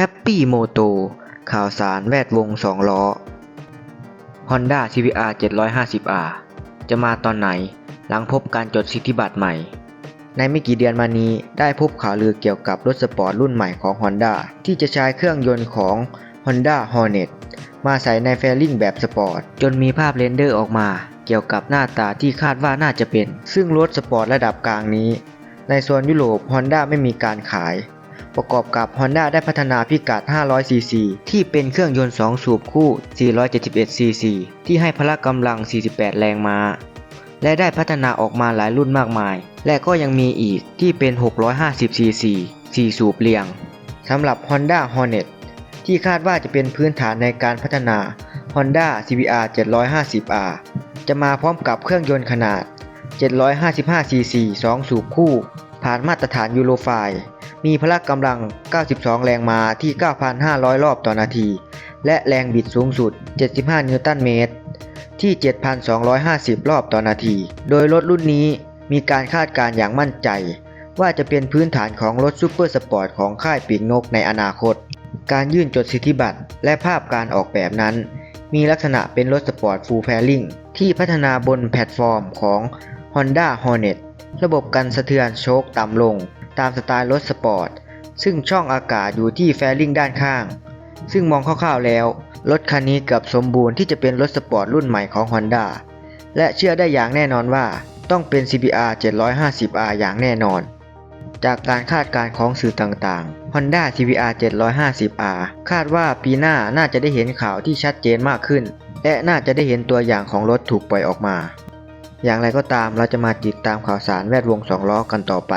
Happy Moto ข่าวสารแวดวง 2 ล้อ Honda CBR 750R จะมาตอนไหนหลังพบการจดสิทธิบัตรใหม่ ในไม่กี่เดือนมานี้ได้พบข่าวลือเกี่ยวกับรถสปอร์ตรุ่นใหม่ของ Honda ที่จะใช้เครื่องยนต์ของ Honda Hornet มาใส่ในแฟลิ่งแบบสปอร์ต จนมีภาพเรนเดอร์ออกมา เกี่ยวกับหน้าตาที่คาดว่าน่าจะเป็น ซึ่งรถสปอร์ตระดับกลางนี้ ในโซนยุโรป Honda ไม่มีการขาย ประกอบกับ Honda ได้พัฒนาพิกัด 500cc ที่เป็นเครื่องยนต์ 2 สูบคู่ 471cc ที่ให้พละกำลัง 48 แรงม้า และได้พัฒนาออกมาหลายรุ่นมากมาย และก็ยังมีอีกที่เป็น 650cc 4 สูบเรียงสำหรับ Honda Hornet ที่คาดว่าจะเป็นพื้นฐานในการพัฒนา Honda CBR 750R จะมาพร้อมกับเครื่องยนต์ขนาด 755cc 2 สูบคู่ ผ่านมาตรฐานยูโรไฟ มีพละกำลัง 92 แรงม้าที่ 9,500 รอบต่อนาที และแรงบิดสูงสุด 75 นิวตันเมตร ที่ 7,250 รอบต่อนาที โดยรถรุ่นนี้มีการคาดการ์อย่างมั่นใจ ว่าจะเป็นพื้นฐานของรถซูเปอร์สปอร์ตของค่ายปีกนกในอนาคต การยื่นจดสิทธิบัตรและภาพการออกแบบนั้น มีลักษณะเป็นรถสปอร์ตฟูลแพริงที่พัฒนาบนแพลตฟอร์มของ Honda Hornet ระบบกันสะเทือนโชคต่ำลง ตามสไตล์รถสปอร์ต ซึ่งช่องอากาศอยู่ที่แฟริงด้านข้าง ซึ่งมองคร่าวๆแล้ว รถคันนี้เกือบสมบูรณ์ที่จะเป็นรถสปอร์ตรุ่นใหม่ของ Honda และเชื่อได้อย่างแน่นอนว่าต้องเป็น CBR 750R อย่างแน่นอน จากการคาดการณ์ของสื่อต่างๆ Honda CBR 750R คาดว่าปีหน้าน่าจะได้เห็นข่าวที่ชัดเจนมากขึ้น และน่าจะได้เห็นตัวอย่างของรถถูกปล่อยออกมา อย่างไรก็ตามเราจะมาติดตามข่าวสารแวดวงสองล้อกันต่อไป